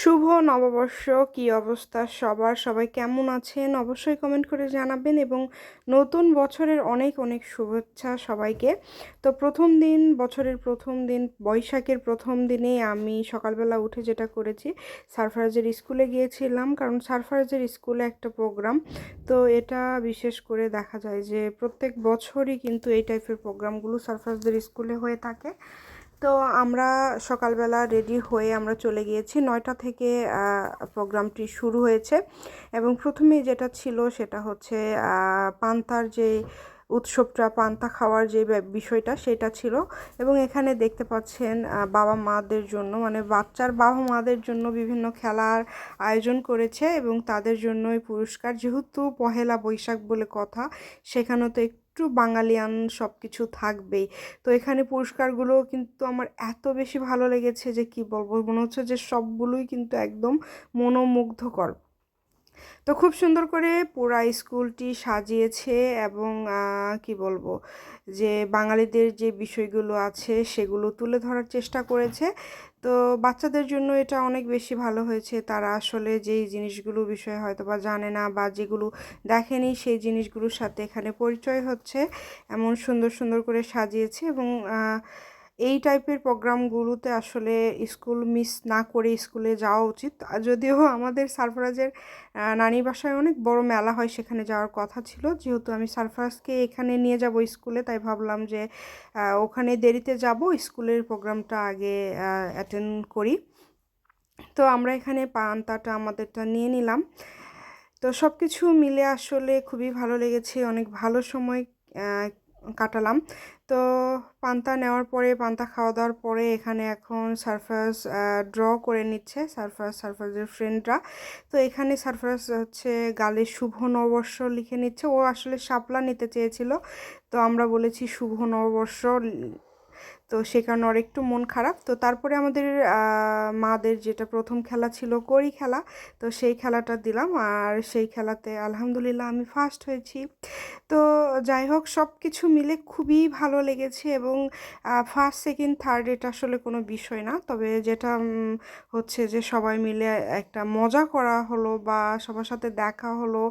শুভ নববর্ষ, কী অবস্থা সবার? সবাই কেমন আছেন? অবশ্যই কমেন্ট করে জানাবেন এবং নতুন বছরের অনেক অনেক শুভেচ্ছা সবাইকে। তো প্রথম দিন, বছরের প্রথম দিন, বৈশাখের প্রথম দিনে আমি সকালবেলা উঠে যেটা করেছি, সারফারাজের স্কুলে গিয়েছিলাম, কারণ সারফারাজের স্কুলে একটা প্রোগ্রাম তো এটা বিশেষ করে দেখা যায় যে প্রত্যেক বছরই কিন্তু এই টাইপের প্রোগ্রামগুলো সারফারাজদের স্কুলে হয়ে থাকে। তো আমরা সকালবেলা রেডি হয়ে আমরা চলে গিয়েছি। নয়টা থেকে প্রোগ্রামটি শুরু হয়েছে এবং প্রথমে যেটা ছিল সেটা হচ্ছে পান্তার যে উৎসবটা, পান্তা খাওয়ার যে বিষয়টা সেটা ছিল এবং এখানে দেখতে পাচ্ছেন বাবা মাদের জন্য মানে বাচ্চার বাবা মাদের জন্য বিভিন্ন খেলার আয়োজন করেছে এবং তাদের জন্যই পুরস্কার। যেহেতু পহেলা বৈশাখ বলে কথা, সেখানেও তো একটু বাঙালিয়ান সব কিছু থাকবেই। তো এখানে পুরস্কারগুলো কিন্তু আমার এত বেশি ভালো লেগেছে যে কি বলব? মনে হচ্ছে যে সবগুলোই কিন্তু একদম মনোমুগ্ধকর। তো খুব সুন্দর করে পুরা স্কুলটি সাজিয়েছে এবং কি বলব, যে বাঙালিদের যে বিষয়গুলো আছে সেগুলো তুলে ধরার চেষ্টা করেছে। তো বাচ্চাদের জন্য এটা অনেক বেশি ভালো হয়েছে। তারা আসলে যেই জিনিসগুলো বিষয়ে হয়তো বা জানে না বা যেগুলো দেখেনি সেই জিনিসগুলোর সাথে এখানে পরিচয় হচ্ছে। এমন সুন্দর সুন্দর করে সাজিয়েছে এবং এই টাইপের প্রোগ্রামগুলোতে আসলে স্কুল মিস না করে স্কুলে যাওয়া উচিত। যদিও আমাদের সারফরাজের নানি বাসায় অনেক বড় মেলা হয় সেখানে যাওয়ার কথা ছিল। যেহেতু আমি সারফরাজকে এখানে নিয়ে যাব স্কুলে তাই ভাবলাম যে ওখানে দেরিতে যাব স্কুলের প্রোগ্রামটা আগে অ্যাটেন্ড করি। তো আমরা এখানে পান্তাটা আমাদেরটা নিয়ে নিলাম। তো সব কিছু মিলে আসলে খুবই ভালো লেগেছে। অনেক ভালো সময় কাটালাম। তো পান্তা নেওয়ার পরে, পান্তা খাওয়া দাওয়ার পরে এখানে এখন সারফাস ড্র করে নিচ্ছে সারফাস সারফাসের ফ্রেন্ডরা তো এখানে সারফাস হচ্ছে গালে শুভ নববর্ষ লিখে নিচ্ছে। ও আসলে শাপলা নিতে চেয়েছিল। তো আমরা বলেছি শুভ নববর্ষ তো সে কারণে ওর একটু মন খারাপ। তো তারপরে আমাদের মাদের যেটা প্রথম খেলা ছিল কড়ি খেলা, তো সেই খেলাটা দিলাম। আর সেই খেলাতে আলহামদুলিল্লাহ আমি ফার্স্ট হয়েছি। তো যাই হোক সব কিছু মিলে খুবই ভালো লেগেছে এবং ফার্স্ট সেকেন্ড থার্ড এটা আসলে কোনো বিষয় না। তবে যেটা হচ্ছে যে সবাই মিলে একটা মজা করা হলো বা সবার সাথে দেখা হলো,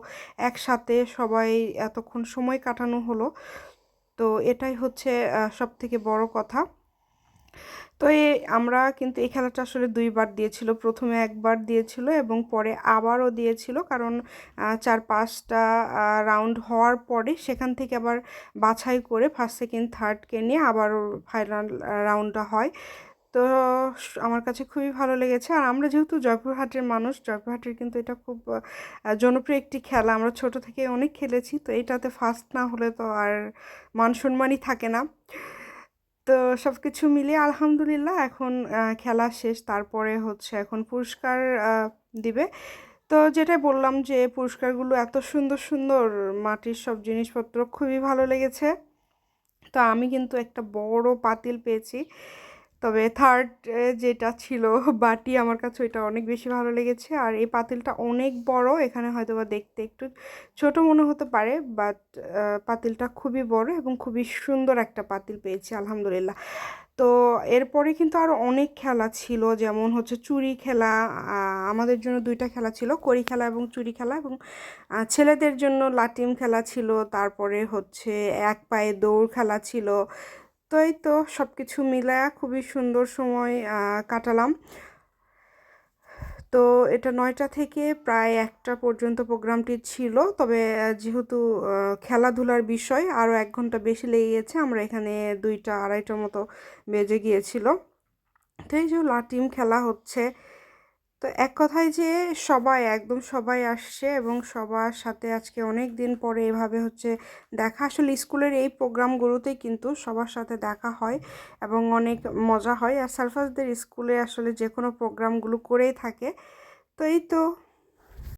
একসাথে সবাই এতক্ষণ সময় কাটানো হলো। তো এটাই হচ্ছে সব থেকে বড় কথা। তো এ, আমরা কিন্তু এই খেলাটা আসলে দুইবার দিয়েছিল। প্রথমে একবার দিয়েছিল এবং পরে আবারও দিয়েছিল কারণ চার পাঁচটা রাউন্ড হওয়ার পরে সেখান থেকে আবার বাছাই করে ফার্স্ট সেকেন্ড থার্ডকে নিয়ে আবারও ফাইনাল রাউন্ডটা হয়। তো আমার কাছে খুবই ভালো লেগেছে। আর আমরা যেহেতু জয়পুরহাটের মানুষ জয়পুরহাটের কিন্তু এটা খুব জনপ্রিয় একটি খেলা। আমরা ছোট থেকে অনেক খেলেছি, তো এটাতে ফার্স্ট না হলে তো আর মান সম্মানই থাকে না। তো সব কিছু মিলিয়ে আলহামদুলিল্লাহ এখন খেলা শেষ। তারপরে হচ্ছে এখন পুরস্কার দিবে। তো যেটা বললাম যে পুরস্কারগুলো এত সুন্দর সুন্দর মাটির সব জিনিসপত্র, খুবই ভালো লেগেছে। তো আমি কিন্তু একটা বড় পাতিল পেয়েছি। তবে থার্ড যেটা ছিল বাটি, আমার কাছে ওইটা অনেক বেশি ভালো লেগেছে। আর এই পাতিলটা অনেক বড়, এখানে হয়তো বা দেখতে একটু ছোট মনে হতে পারে বাট পাতিলটা খুবই বড় এবং খুবই সুন্দর একটা পাতিল পেয়েছি, আলহামদুলিল্লাহ। তো এরপরে কিন্তু আরও অনেক খেলা ছিল, যেমন হচ্ছে চুরি খেলা আমাদের জন্য দুইটা খেলা ছিল, কড়ি খেলা এবং চুরি খেলা এবং ছেলেদের জন্য লাটিম খেলা ছিল, তারপরে হচ্ছে এক পায়ে দৌড় খেলা ছিল তো এই তো সব কিছু মিলায়া খুবই সুন্দর সময় কাটালাম। তো এটা নয়টা থেকে প্রায় একটা পর্যন্ত প্রোগ্রামটি ছিল। তবে যেহেতু খেলাধুলার বিষয় আরও এক ঘণ্টা বেশি লেগে গেছে আমরা এখানে দুইটা, আড়াইটার মতো বেজে গিয়েছিল। তো এই যে লাটিম খেলা হচ্ছে তো এক কথায় যে সবাই, একদম সবাই আসছে এবং সবার সাথে আজকে অনেক দিন পরে এভাবে হচ্ছে দেখা। আসলে স্কুলের এই প্রোগ্রামগুলোতেই কিন্তু সবার সাথে দেখা হয় এবং অনেক মজা হয়। আর সালফাসদের স্কুলে আসলে যে কোনো প্রোগ্রামগুলো করেই থাকে। তো এই তো